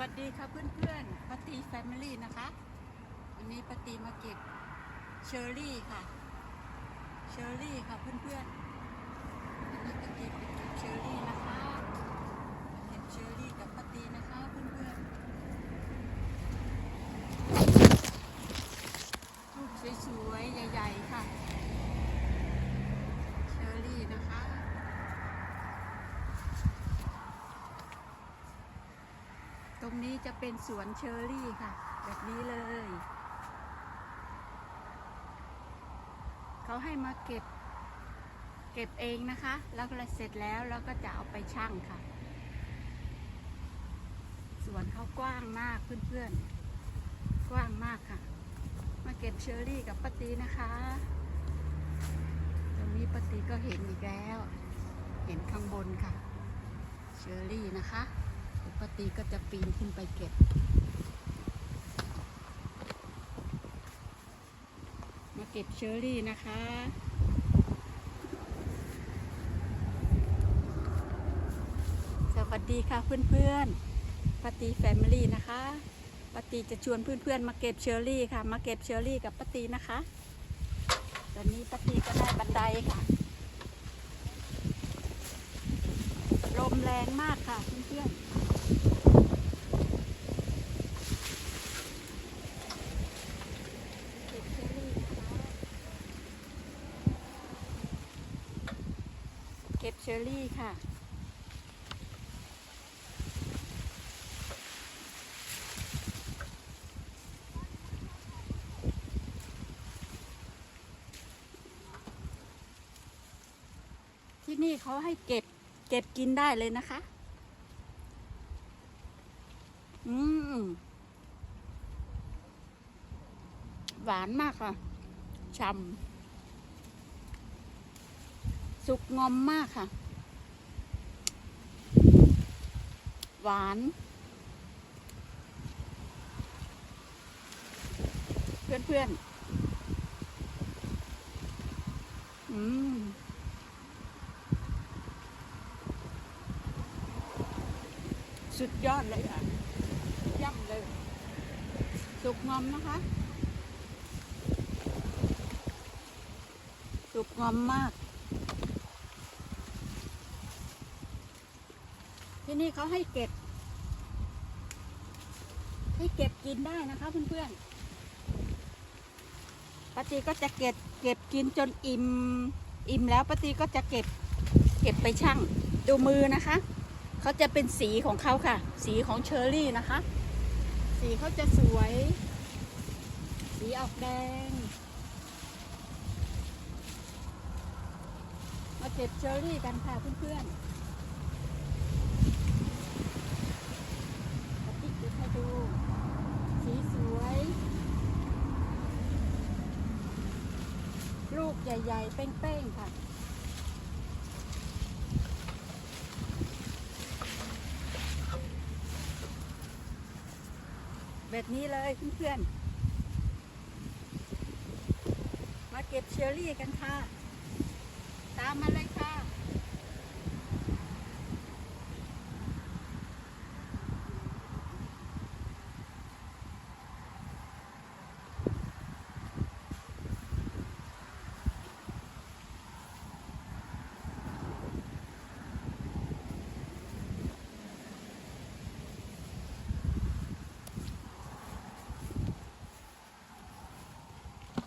วัสดีค่ะเพื่อนๆปาตีแฟมิลี่นะคะ วันนี้ปาตีมาเก็บเชอร์รี่ค่ะ เชอร์รี่ค่ะเพื่อนๆวันนี้ปาตีไปเก็บเชอร์รี่นะคะ เก็บเชอร์รี่กับปาตีนะคะเพื่อนๆลูกสวยๆใหญ่ๆค่ะ เชอร์รี่นะคะ ต รงนี้จะเป็นสวนเชอร์รี่ค่ะ แบบนี้เลย เขาให้มาเก็บ เก็บเองนะคะ แล้วก็เสร็จแล้วเราก็จะเอาไปชั่งค่ะ สวนเขากว้างมากเพื่อนๆ กว้างมากค่ะ มาเก็บเชอร์รี่กับป้าตีนะคะ ตรงนี้ป้าตีก็เห็นอีกแล้ว เห็นข้างบนค่ะ เชอร์รี่นะคะ ปกติก็จะปีนขึ้นไปเก็บ มาเก็บเชอร์รี่นะคะสวัสดีค่ะเพื่อนๆปาตีแฟมิลี่นะคะปาตีจะชวนเพื่อนๆ มาเก็บเชอร์รี่ค่ะ มาเก็บเชอร์รี่กับปาตีนะคะ ตอนนี้ปาตีก็ได้บันไดค่ะ ลมแรงมากค่ะเพื่อนๆ เก็บเชอรี่นะคะเก็บเชอรี่ค่ะ ที่นี่เขาให้เก็บเก็บกินได้เลยนะคะ อืม หวานมากค่ะฉ่ำ สุกงอมมากค่ะ หวาน เพื่อนเพื่อนๆอืมสุดยอดเลยอะย่ำเลย สุกงอมนะคะ สุกงอมมาก ที่นี่เขาให้เก็บ ให้เก็บกินได้นะคะเพื่อนๆปาตีก็จะเก็บเก็บกินจนอิ่มอิ่มแล้วปาตีก็จะเก็บเก็บไปชั่งดูมือนะคะเขาจะเป็นสีของเขาค่ะ สีของเชอร์รี่นะคะ สีเขาจะสวย สีออกแดงมาเก็บเชอร์รี่กันค่ะเพื่อนๆมาติ๊กดูให้ดู สีสวย ลูก ใหญ่ๆ เป้งๆ ค่ะ แบบนี้เลยเพื่อนๆ มาเก็บเชอร์รี่กันค่ะ ตามมาเลยค่ะ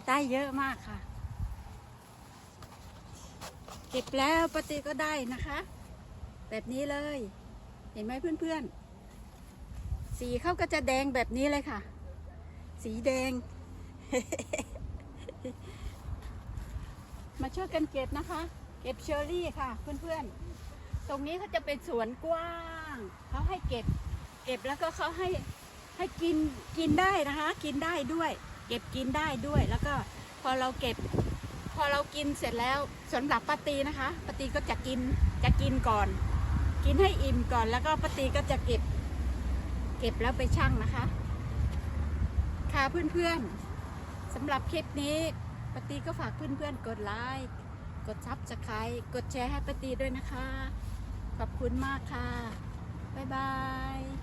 ได้เยอะมากค่ะ เก็บแล้วปฏิก็ได้นะคะ แบบนี้เลย เห็นไหมเพื่อนๆ สีเขาก็จะแดงแบบนี้เลยค่ะ สีแดง มาช่วยกันเก็บนะคะ เก็บเชอร์รี่ค่ะ เพื่อนๆ ตรงนี้เขาจะเป็นสวนกว้างเขาให้เก็บ เก็บแล้วก็เขาให้ให้กินกินได้นะคะ กินได้ด้วย เก็บกินได้ด้วย แล้วก็พอเราเก็บ พอเรากินเสร็จแล้วสำหรับป้าตีนะคะป้าตีก็จะกินจะกินก่อน กินให้อิ่มก่อนแล้วก็ป้าตีก็จะเก็บ เก็บแล้วไปชั่งนะคะ ค่ะเพื่อนๆสำหรับคลิปนี้ป้าตีก็ฝากเพื่อนๆกดไลค์กดซับสไครต์กดแชร์ให้ป้าตีด้วยนะคะ ขอบคุณมากค่ะบ๊ายบาย